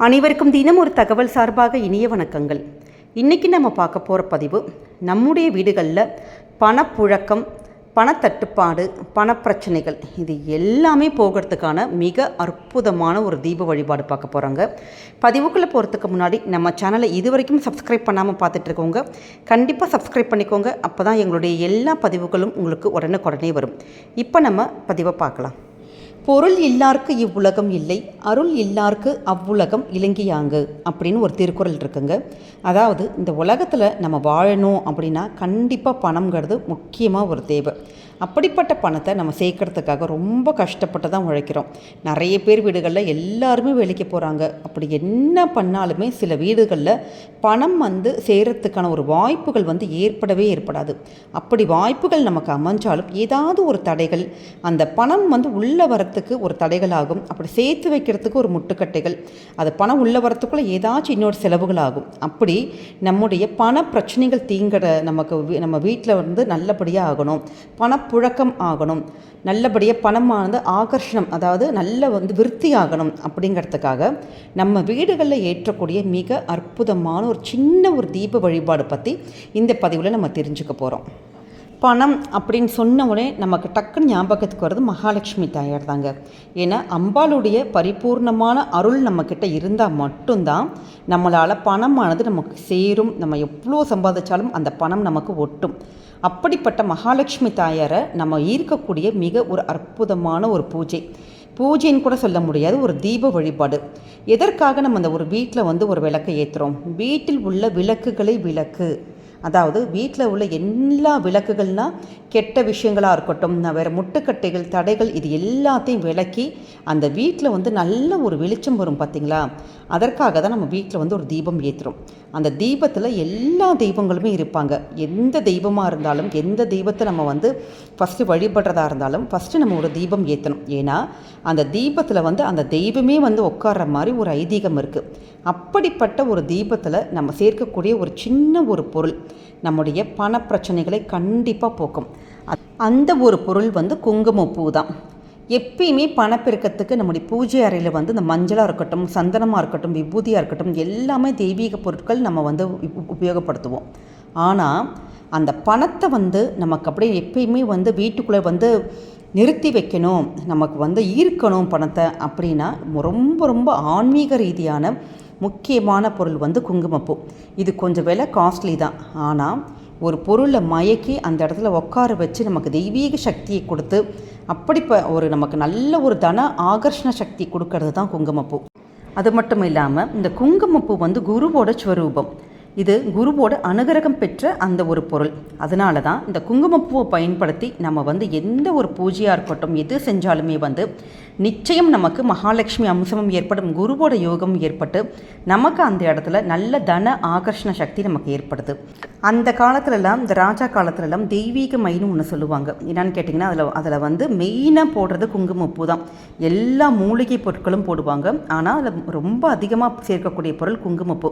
அனைவருக்கும் தினம் ஒரு தகவல் சார்பாக இனிய வணக்கங்கள். இன்றைக்கி நம்ம பார்க்க போகிற பதிவு நம்முடைய வீடுகளில் பணப்புழக்கம் பணத்தட்டுப்பாடு பணப்பிரச்சனைகள் இது எல்லாமே போகிறதுக்கான மிக அற்புதமான ஒரு தீப வழிபாடு பார்க்க போகிறாங்க பதிவுக்குள்ளே போகிறதுக்கு முன்னாடி நம்ம சேனலை இது வரைக்கும் சப்ஸ்கிரைப் பண்ணாமல் பார்த்துட்ருக்கோங்க கண்டிப்பாக சப்ஸ்கிரைப் பண்ணிக்கோங்க. அப்போ தான் எங்களுடைய எல்லா பதிவுகளும் உங்களுக்கு உடனே உடனே வரும். இப்போ நம்ம பதிவை பார்க்கலாம். பொருள் இல்லார்க்கு இவ்வுலகம் இல்லை அருள் இல்லார்க்கு அவ்வுலகம் இலங்கியாங்கு அப்படின்னு ஒரு திருக்குறள் இருக்குங்க. அதாவது இந்த உலகத்தில் நம்ம வாழணும் அப்படின்னா கண்டிப்பாக பணம்ங்கிறது முக்கியமாக ஒரு தேவை. அப்படிப்பட்ட பணத்தை நம்ம சேர்க்கறதுக்காக ரொம்ப கஷ்டப்பட்டு தான் உழைக்கிறோம். நிறைய பேர் வீடுகளில் எல்லாருமே வேலைக்கு போகிறாங்க அப்படி என்ன பண்ணாலுமே சில வீடுகளில் பணம் வந்து சேர்கிறதுக்கான ஒரு வாய்ப்புகள் வந்து ஏற்படவே ஏற்படாது. அப்படி வாய்ப்புகள் நமக்கு அமைஞ்சாலும் ஏதாவது ஒரு தடைகள் அந்த பணம் வந்து உள்ளே வரத்துக்கு ஒரு தடைகள் ஆகும் அப்படி சேர்த்து வைக்கிறதுக்கு ஒரு முட்டுக்கட்டைகள் அது பணம் உள்ளே வரத்துக்குள்ளே ஏதாச்சும் இன்னொரு செலவுகள் ஆகும் அப்படி நம்முடைய பண பிரச்சனைகள் தீங்கிற நமக்கு நம்ம வீட்டில் வந்து நல்லபடியாக ஆகணும். புழக்கம் ஆகணும். நல்லபடியாக பணமானது ஆகர்ஷணம் அதாவது நல்ல வந்து விருத்தி ஆகணும் அப்படிங்கிறதுக்காக நம்ம வீடுகளில் ஏற்றக்கூடிய மிக அற்புதமான ஒரு சின்ன ஒரு தீப வழிபாடு பற்றி இந்த பதிவில் நம்ம தெரிஞ்சுக்க போகிறோம் பணம் அப்படின்னு சொன்ன உடனே நமக்கு டக்குன்னு ஞாபகத்துக்கு வர்றது மகாலட்சுமி தாயார் தாங்க. ஏன்னா அம்பாளுடைய பரிபூர்ணமான அருள் நம்மக்கிட்ட இருந்தால் மட்டும்தான் நம்மளால் பணமானது நமக்கு சேரும். நம்ம எவ்வளோ சம்பாதிச்சாலும் அந்த பணம் நமக்கு ஒட்டும். அப்படிப்பட்ட மகாலட்சுமி தாயாரை நம்ம ஈர்க்கக்கூடிய மிக ஒரு அற்புதமான ஒரு பூஜை. பூஜைன்னு கூட சொல்ல முடியாது ஒரு தீப வழிபாடு. எதற்காக நம்ம அந்த ஒரு வீட்டில் வந்து ஒரு விளக்கை ஏற்றுறோம் வீட்டில் உள்ள விளக்குகளை விளக்கு. அதாவது வீட்டில் உள்ள எல்லா விளக்குகள்னால் கெட்ட விஷயங்களாக இருக்கட்டும் வேறு முட்டுக்கட்டைகள் தடைகள் இது எல்லாத்தையும் விளக்கி அந்த வீட்டில் வந்து நல்ல ஒரு வெளிச்சம் வரும் பார்த்தீங்களா அதற்காக தான் நம்ம வீட்டில் வந்து ஒரு தீபம் ஏற்றுறோம் அந்த தீபத்தில் எல்லா தெய்வங்களுமே இருப்பாங்க. எந்த தெய்வமாக இருந்தாலும் எந்த தெய்வத்தை நம்ம வந்து ஃபஸ்ட்டு வழிபடுறதா இருந்தாலும் ஃபஸ்ட்டு நம்ம ஒரு தீபம் ஏற்றணும் ஏன்னா அந்த தீபத்தில் வந்து அந்த தெய்வமே வந்து உட்கார்ற மாதிரி ஒரு ஐதீகம் இருக்குது அப்படிப்பட்ட ஒரு தீபத்தில் நம்ம சேர்க்கக்கூடிய ஒரு சின்ன ஒரு பொருள் நம்முடைய பண பிரச்சனைகளை கண்டிப்பாக போக்கும். அந்த ஒரு பொருள் வந்து குங்குமப்பூ தான். எப்பயுமே பணப்பெருக்கத்துக்கு நம்முடைய பூஜை அறையில் வந்து இந்த மஞ்சளாக இருக்கட்டும் சந்தனமாக இருக்கட்டும் விபூதியாக இருக்கட்டும் எல்லாமே தெய்வீக பொருட்கள் நம்ம வந்து உபயோகப்படுத்துவோம். ஆனால் அந்த பணத்தை வந்து நமக்கு அப்படியே எப்பயுமே வந்து வீட்டுக்குள்ளே வந்து நிறுத்தி வைக்கணும் நமக்கு வந்து ஈர்க்கணும் பணத்தை அப்படின்னா ரொம்ப ரொம்ப ஆன்மீக ரீதியான முக்கியமான பொருள் வந்து குங்குமப்பூ. இது கொஞ்சம் விலை காஸ்ட்லி தான். ஆனால் ஒரு பொருளை மயக்கி அந்த இடத்துல உட்கார வச்சு நமக்கு தெய்வீக சக்தியை கொடுத்து அப்படி இப்போ ஒரு நமக்கு நல்ல ஒரு தன ஆகர்ஷண சக்தி கொடுக்கறது தான் குங்குமப்பூ. அது மட்டும் இல்லாமல் இந்த குங்குமப்பூ வந்து குருவோட ஸ்வரூபம். இது குருவோட அனுகிரகம் பெற்ற அந்த ஒரு பொருள். அதனால தான் இந்த குங்குமப்பூவை பயன்படுத்தி நம்ம வந்து எந்த ஒரு பூஜையாக இருக்கட்டும் எது செஞ்சாலுமே வந்து நிச்சயம் நமக்கு மகாலட்சுமி அம்சமும் ஏற்படும் குருவோட யோகம் ஏற்பட்டு நமக்கு அந்த இடத்துல நல்ல தன ஆகர்ஷண சக்தி நமக்கு ஏற்படுது. அந்த காலத்துலலாம் இந்த ராஜா காலத்துலலாம் தெய்வீக மைன்னு ஒன்று சொல்லுவாங்க. என்னன்னு கேட்டிங்கன்னா அதில் அதில் வந்து மெயினாக போடுறது குங்குமப்பூ தான். எல்லா மூலிகை பொருட்களும் போடுவாங்க. ஆனால் அதில் ரொம்ப அதிகமாக சேர்க்கக்கூடிய பொருள் குங்குமப்பூ.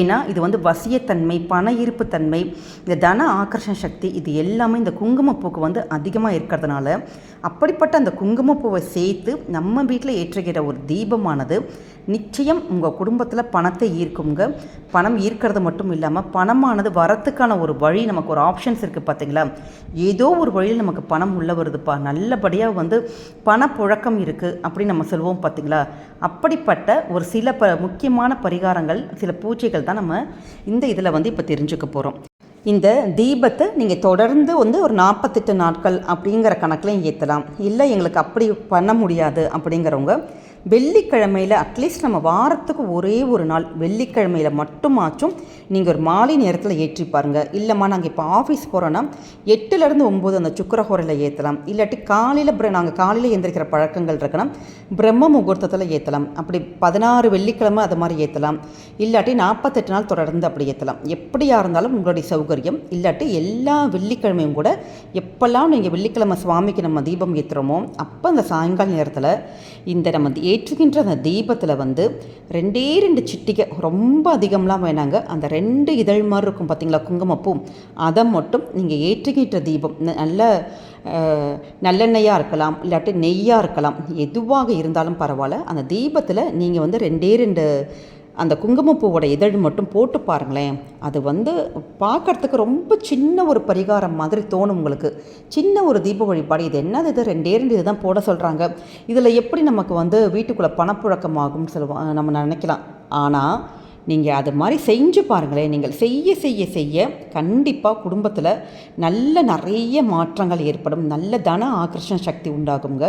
ஏன்னா இது வந்து வசியத்தன்மை பண ஈர்ப்புத்தன்மை இந்த தன ஆகர்ஷண சக்தி இது எல்லாமே இந்த குங்குமப்பூக்கு வந்து அதிகமாக இருக்கிறதுனால அப்படிப்பட்ட அந்த குங்குமப்பூவை சேர்த்து நம்ம வீட்டில் ஏற்றுகிற ஒரு தீபமானது நிச்சயம் உங்கள் குடும்பத்தில் பணத்தை ஈர்க்குங்க. பணம் ஈர்க்கிறது மட்டும் இல்லாமல் பணமானது வரத்துக்கான ஒரு வழி நமக்கு ஒரு ஆப்ஷன்ஸ் இருக்குது பார்த்தீங்களா ஏதோ ஒரு வழியில் நமக்கு பணம் உள்ளே வருதுப்பா. நல்லபடியாக வந்து பணப்புழக்கம் இருக்குது அப்படின்னு நம்ம சொல்லுவோம் பார்த்தீங்களா அப்படிப்பட்ட ஒரு சில ப முக்கியமான பரிகாரங்கள் சில பூஜைகள் தான் நம்ம இந்த இதில் வந்து இப்போ தெரிஞ்சுக்க போகிறோம் இந்த தீபத்தை நீங்கள் தொடர்ந்து வந்து ஒரு நாற்பத்தெட்டு நாட்கள் அப்படிங்கிற கணக்கில் ஏற்றலாம் இல்லை எங்களுக்கு அப்படி பண்ண முடியாது அப்படிங்கிறவங்க வெள்ளிக்கிழமையில் அட்லீஸ்ட் நம்ம வாரத்துக்கு ஒரே ஒரு நாள் வெள்ளிக்கிழமையில் மட்டுமாச்சும் நீங்கள் ஒரு மாலை நேரத்தில் ஏற்றி பாருங்கள் இல்லைம்மா நாங்கள் இப்போ ஆஃபீஸ் போகிறோன்னா எட்டுலேருந்து ஒம்பது அந்த சுக்கரஹோரையில் ஏற்றலாம் இல்லாட்டி காலையில் பிர நாங்கள் காலையில் எந்திரிக்கிற பழக்கங்கள் இருக்கணும். பிரம்ம முகூர்த்தத்தில் ஏற்றலாம் அப்படி பதினாறு வெள்ளிக்கிழமை அது மாதிரி ஏற்றலாம் இல்லாட்டி நாற்பத்தெட்டு நாள் தொடர்ந்து அப்படி ஏற்றலாம் எப்படியா இருந்தாலும் உங்களுடைய சௌகரியம். இல்லாட்டி எல்லா வெள்ளிக்கிழமையும் கூட எப்போல்லாம் நீங்கள் வெள்ளிக்கிழமை சுவாமிக்கு நம்ம தீபம் ஏற்றுறோமோ அப்போ அந்த சாயங்கால நேரத்தில் இந்த நம்ம ஏற்றுகின்ற அந்த தீபத்தில் வந்து ரெண்டே ரெண்டு சிட்டிகை ரொம்ப அதிகம்லாம் வேணாங்க. அந்த ரெண்டு இதழ் மாதிரி இருக்கும் பார்த்தீங்களா குங்குமப்பூ. அதை மட்டும் நீங்கள் ஏற்றுகின்ற தீபம் நல்ல நல்லெண்ணெயாக இருக்கலாம் இல்லாட்டி நெய்யாக இருக்கலாம் எதுவாக இருந்தாலும் பரவாயில்ல. அந்த தீபத்தில் நீங்கள் வந்து ரெண்டே ரெண்டு அந்த குங்குமப்பூவோட இதழ் மட்டும் போட்டு பாருங்களேன். அது வந்து பார்க்கறதுக்கு ரொம்ப சின்ன ஒரு பரிகாரம் மாதிரி தோணும் உங்களுக்கு. சின்ன ஒரு தீப வழிபாடு. இது என்னது இது? ரெண்டே ரெண்டு இதுதான் போட சொல்கிறாங்க இதில் எப்படி நமக்கு வந்து வீட்டுக்குள்ளே பணப்புழக்கமாகும்னு சொல்லுவோம் நம்ம நினைக்கலாம். ஆனால் நீங்கள் அது மாதிரி செஞ்சு பாருங்களேன். நீங்கள் செய்ய செய்ய செய்ய கண்டிப்பாக குடும்பத்தில் நல்ல நிறைய மாற்றங்கள் ஏற்படும். நல்ல தன ஆகர்ஷண சக்தி உண்டாகுங்க.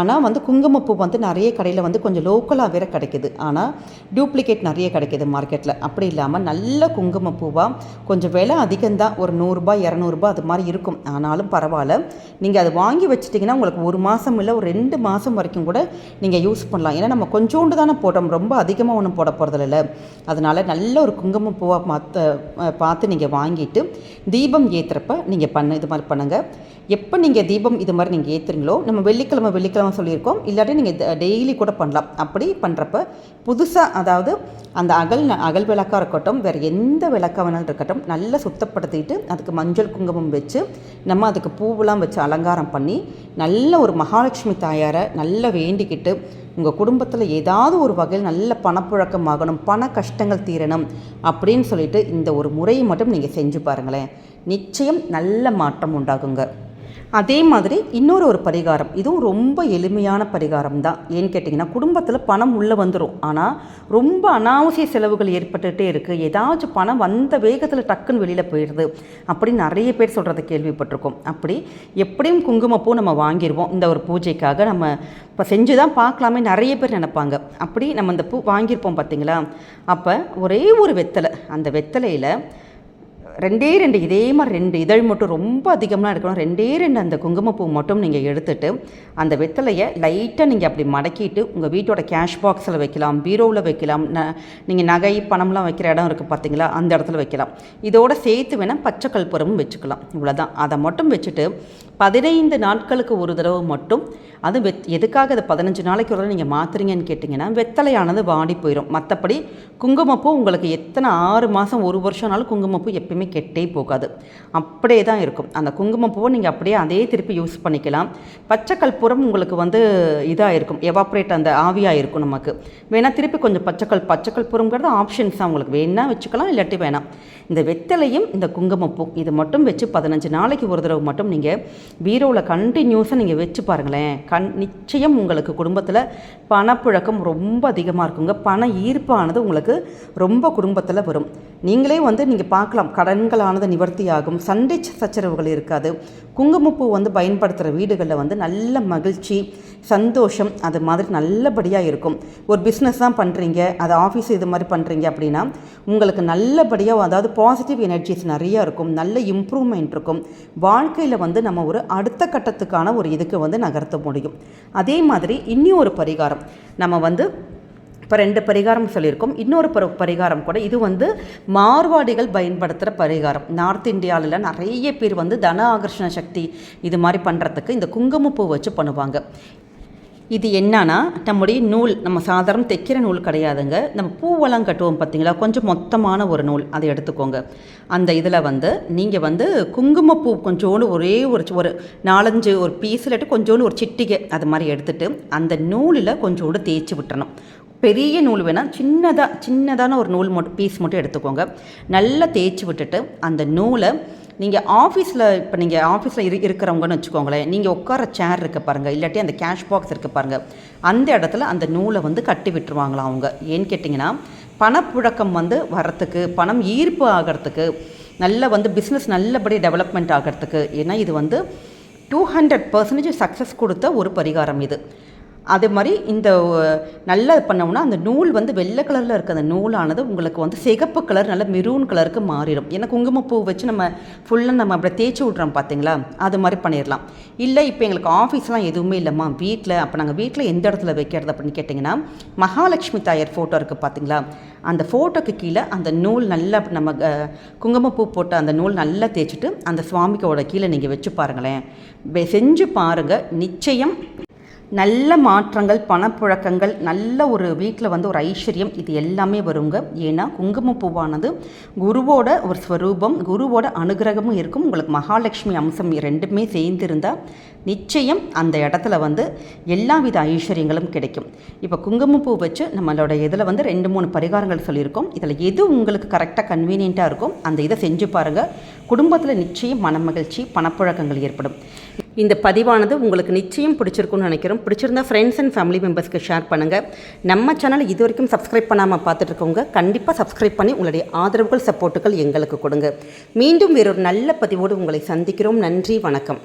ஆனால் வந்து குங்குமப்பூ வந்து நிறைய கடையில் வந்து கொஞ்சம் லோக்கலாக வேறு கிடைக்குது. ஆனால் டூப்ளிகேட் நிறைய கிடைக்குது மார்க்கெட்டில் அப்படி இல்லாமல் நல்ல குங்குமப்பூவாக கொஞ்சம் விலை அதிகம்தான் ஒரு நூறுரூபா இரநூறுபா அது மாதிரி இருக்கும். ஆனாலும் பரவாயில்ல. நீங்கள் அதை வாங்கி வச்சிட்டிங்கன்னா உங்களுக்கு ஒரு மாதம் இல்லை ஒரு ரெண்டு மாதம் வரைக்கும் கூட நீங்கள் யூஸ் பண்ணலாம். ஏன்னா நம்ம கொஞ்சோண்டு தானே போடுறோம் ரொம்ப அதிகமாக ஒன்றும் போட போகிறதில்ல அதனால் நல்ல ஒரு குங்குமம் பூவாக பார்த்து பார்த்து நீங்கள் வாங்கிட்டு தீபம் ஏற்றுறப்ப நீங்கள் பண்ண இது மாதிரி பண்ணுங்கள் எப்போ நீங்கள் தீபம் இது மாதிரி நீங்கள் ஏற்றுறீங்களோ நம்ம வெள்ளிக்கிழமை வெள்ளிக்கிழமை சொல்லியிருக்கோம். இல்லாட்டி நீங்கள் டெய்லி கூட பண்ணலாம். அப்படி பண்ணுறப்ப புதுசாக அதாவது அந்த அகல் அகல் விளக்காக இருக்கட்டும் வேறு எந்த விளக்காக வேணாலும் இருக்கட்டும் நல்லா சுத்தப்படுத்திட்டு அதுக்கு மஞ்சள் குங்குமம் வச்சு நம்ம அதுக்கு பூவெல்லாம் வச்சு அலங்காரம் பண்ணி நல்ல ஒரு மகாலட்சுமி தாயாரை நல்லா வேண்டிக்கிட்டு உங்கள் குடும்பத்தில் ஏதாவது ஒரு வகையில் நல்ல பணப்புழக்கம் ஆகணும் பண கஷ்டங்கள் தீரணும் அப்படின்னு சொல்லிட்டு இந்த ஒரு முறையை மட்டும் நீங்கள் செஞ்சு பாருங்களேன். நிச்சயம் நல்ல மாற்றம் உண்டாகுங்க. அதே மாதிரி இன்னொரு ஒரு பரிகாரம். இதுவும் ரொம்ப எளிமையான பரிகாரம் தான் ஏன்னு கேட்டிங்கன்னா குடும்பத்தில் பணம் உள்ளே வந்துடும் ஆனால் ரொம்ப அனாவசிய செலவுகள் ஏற்பட்டுகிட்டே இருக்குது ஏதாச்சும் பணம் வந்த வேகத்தில் டக்குன்னு வெளியில் போயிடுது அப்படின்னு நிறைய பேர் சொல்கிறத கேள்விப்பட்டிருக்கோம். அப்படி எப்படியும் குங்குமப்பூ நம்ம வாங்கிடுவோம் இந்த ஒரு பூஜைக்காக நம்ம இப்போ செஞ்சு தான் பார்க்கலாமே நிறைய பேர் நினைப்பாங்க. அப்படி நம்ம இந்த பூ வாங்கியிருப்போம் பார்த்தீங்களா அப்போ ஒரே ஒரு வெத்தலை. அந்த வெத்தலையில் ரெண்டே ரெண்டு இதே மாதிரி ரெண்டு இதழ் மட்டும் ரொம்ப அதிகமாக எடுக்கணும். ரெண்டே ரெண்டு அந்த குங்குமப்பூ மட்டும் நீங்கள் எடுத்துட்டு அந்த வெத்தலையை லைட்டாக நீங்கள் அப்படி மடக்கிட்டு உங்கள் வீட்டோட கேஷ் பாக்ஸில் வைக்கலாம் பீரோவில் வைக்கலாம் ந நீங்கள் நகை பணம்லாம் வைக்கிற இடம் இருக்குது பார்த்தீங்களா? அந்த இடத்துல வைக்கலாம். இதோட சேர்த்து வேணால் பச்சை கற்பூரமும் வச்சுக்கலாம். இவ்வளோதான் அதை மட்டும் வச்சுட்டு பதினைந்து நாட்களுக்கு ஒரு தடவை மட்டும் அது வெத் எதுக்காக அதை பதினஞ்சு நாளைக்கு ஒரு நீங்கள் மாற்றுறீங்கன்னு கேட்டிங்கன்னா வெத்தலையானது வாடி போயிடும் மற்றபடி குங்குமப்பூ உங்களுக்கு எத்தனை ஆறு மாதம் ஒரு வருஷம்னாலும் குங்குமப்பூ எப்பயுமே கெட்டே போகாது. அப்படியே தான் இருக்கும். அந்த குங்குமப்பூவை நீங்கள் அப்படியே அதே திருப்பி யூஸ் பண்ணிக்கலாம். பச்சை கற்பூரம் உங்களுக்கு வந்து இதாக இருக்கும் எவாப்ரேட் அந்த ஆவியாக இருக்கும் நமக்கு. வேணால் திருப்பி கொஞ்சம் பச்சைக்கல் பச்சை கற்பூரங்கிறது ஆப்ஷன்ஸ் தான் உங்களுக்கு. வேணா வச்சுக்கலாம் இல்லாட்டி வேணாம். இந்த வெத்தலையும் இந்த குங்குமப்பூ இது மட்டும் வச்சு பதினஞ்சு நாளைக்கு ஒரு தடவை மட்டும் நீங்கள் பீரோவில் கண்டினியூஸாக நீங்கள் வச்சு பாருங்களேன். கண் நிச்சயம் உங்களுக்கு குடும்பத்தில் பணப்புழக்கம் ரொம்ப அதிகமாக இருக்குங்க. பண ஈர்ப்பானது உங்களுக்கு ரொம்ப குடும்பத்தில் வரும். நீங்களே வந்து நீங்கள் பார்க்கலாம் கடன்களானது நிவர்த்தியாகும் சண்டை சச்சரவுகள் இருக்காது. குங்குமப்பூ வந்து பயன்படுத்துகிற வீடுகளில் வந்து நல்ல மகிழ்ச்சி சந்தோஷம் அது மாதிரி நல்லபடியாக இருக்கும். ஒரு பிஸ்னஸ் தான் பண்ணுறீங்க அது ஆஃபீஸ் இது மாதிரி பண்ணுறீங்க அப்படின்னா உங்களுக்கு நல்லபடியாக அதாவது பாசிட்டிவ் எனர்ஜிஸ் நிறையா இருக்கும் நல்ல இம்ப்ரூவ்மெண்ட் இருக்கும். வாழ்க்கையில் வந்து நம்ம ஒரு அடுத்த கட்டத்துக்கான ஒரு இதுக்கு வந்து நகர்த்த முடியும். அதே மாதிரி இன்னும் ஒரு பரிகாரம். நம்ம வந்து இப்போ ரெண்டு பரிகாரம் சொல்லியிருக்கோம். இன்னொரு பரி பரிகாரம் கூட இது வந்து மார்வாடிகள் பயன்படுத்துகிற பரிகாரம். நார்த் இந்தியாவில் நிறைய பேர் வந்து தன ஆகர்ஷண சக்தி இது மாதிரி பண்ணுறதுக்கு இந்த குங்குமப்பூ வச்சு பண்ணுவாங்க. இது என்னன்னா நம்முடைய நூல் நம்ம சாதாரண தைக்கிற நூல் கிடையாதுங்க. நம்ம பூவெல்லாம் கட்டுவோம் பார்த்தீங்களா கொஞ்சம் மொத்தமான ஒரு நூல் அதை எடுத்துக்கோங்க. அந்த இதில் வந்து நீங்கள் வந்து குங்குமப்பூ கொஞ்சோண்டு ஒரே ஒரு ஒரு நாலஞ்சு ஒரு பீஸ் இல்லாட்டி கொஞ்சோண்டு ஒரு சிட்டிகை அது மாதிரி எடுத்துட்டு அந்த நூலில் கொஞ்சோண்டு தேய்ச்சி விட்டுறணும். பெரிய நூல் வேணால் சின்னதாக சின்னதான ஒரு நூல் மட்டும் பீஸ் மட்டும் எடுத்துக்கோங்க. நல்லா தேய்ச்சி விட்டுட்டு அந்த நூலை நீங்கள் ஆஃபீஸில் இப்போ நீங்கள் ஆஃபீஸில் இரு இருக்கிறவங்கன்னு வச்சுக்கோங்களேன் நீங்கள் உட்கார சேர் இருக்க பாருங்கள் இல்லாட்டி அந்த கேஷ் பாக்ஸ் இருக்க பாருங்கள் அந்த இடத்துல அந்த நூலை வந்து கட்டி விட்டுருவாங்களாம் அவங்க? ஏன்னு கேட்டிங்கன்னா பணப்புழக்கம் வந்து வரத்துக்கு பணம் ஈர்ப்பு ஆகிறதுக்கு நல்ல வந்து பிஸ்னஸ் நல்லபடி டெவலப்மெண்ட் ஆகிறதுக்கு ஏன்னா இது வந்து டூ ஹண்ட்ரட் பர்சன்டேஜ் சக்ஸஸ் கொடுத்த ஒரு பரிகாரம் இது. அதே மாதிரி இந்த நல்லா பண்ணோம்னா அந்த நூல் வந்து வெள்ளை கலரில் இருக்க. அந்த நூலானது உங்களுக்கு வந்து சிகப்பு கலர் நல்ல மெரூன் கலருக்கு மாறிடும். ஏன்னா குங்குமப்பூ வச்சு நம்ம ஃபுல்லாக நம்ம அப்படியே தேய்ச்சி விட்றோம் பார்த்தீங்களா அது மாதிரி பண்ணிடலாம். இல்லை இப்போ எங்களுக்கு ஆஃபீஸ்லாம் எதுவுமே இல்லைம்மா. வீட்டில் அப்போ நாங்கள் வீட்டில் எந்த இடத்துல வைக்கிறது அப்படின்னு கேட்டிங்கன்னா மகாலட்சுமி தாயார் ஃபோட்டோ இருக்குது பார்த்தீங்களா அந்த ஃபோட்டோக்கு கீழே அந்த நூல் நல்லா நம்ம குங்குமப்பூ போட்ட அந்த நூல் நல்லா தேய்ச்சிட்டு அந்த சுவாமிக்கோட கீழே நீங்கள் வச்சு பாருங்களேன். செஞ்சு பாருங்கள் நிச்சயம் நல்ல மாற்றங்கள் பணப்புழக்கங்கள் நல்ல ஒரு வீட்டில் வந்து ஒரு ஐஸ்வர்யம் இது எல்லாமே வருங்க. ஏன்னா குங்குமப்பூவானது குருவோட ஒரு ஸ்வரூபம் குருவோட அனுகிரகமும் இருக்கும். உங்களுக்கு மகாலட்சுமி அம்சம் ரெண்டுமே சேர்ந்திருந்தால் நிச்சயம் அந்த இடத்துல வந்து எல்லா வித ஐஸ்வர்யங்களும் கிடைக்கும். இப்போ குங்குமப்பூ வச்சு நம்மளோட இதில் வந்து ரெண்டு மூணு பரிகாரங்கள் சொல்லியிருக்கோம். இதில் எது உங்களுக்கு கரெக்டாக கன்வீனியண்ட்டாக இருக்கும் அந்த இதை செஞ்சு பாருங்கள் குடும்பத்தில் நிச்சயம் மனமகிழ்ச்சி பணப்புழக்கங்கள் ஏற்படும். இந்த பதிவானது உங்களுக்கு நிச்சயம் பிடிச்சிருக்கும்னு நினைக்கிறோம். பிடிச்சிருந்தா ஃப்ரெண்ட்ஸ் அண்ட் ஃபேமிலி மெம்பர்ஸ்க்கு ஷேர் பண்ணுங்கள் நம்ம சேனல் இது வரைக்கும் சப்ஸ்கிரைப் பண்ணாமல் பார்த்துட்டு இருக்கவங்க கண்டிப்பாக சப்ஸ்கிரைப் பண்ணி உங்களுடைய ஆதரவுகள் சப்போர்ட்டுகள் எங்களுக்கு கொடுங்க. மீண்டும் வேறொரு நல்ல பதிவோடு உங்களை சந்திக்கிறோம். நன்றி வணக்கம்.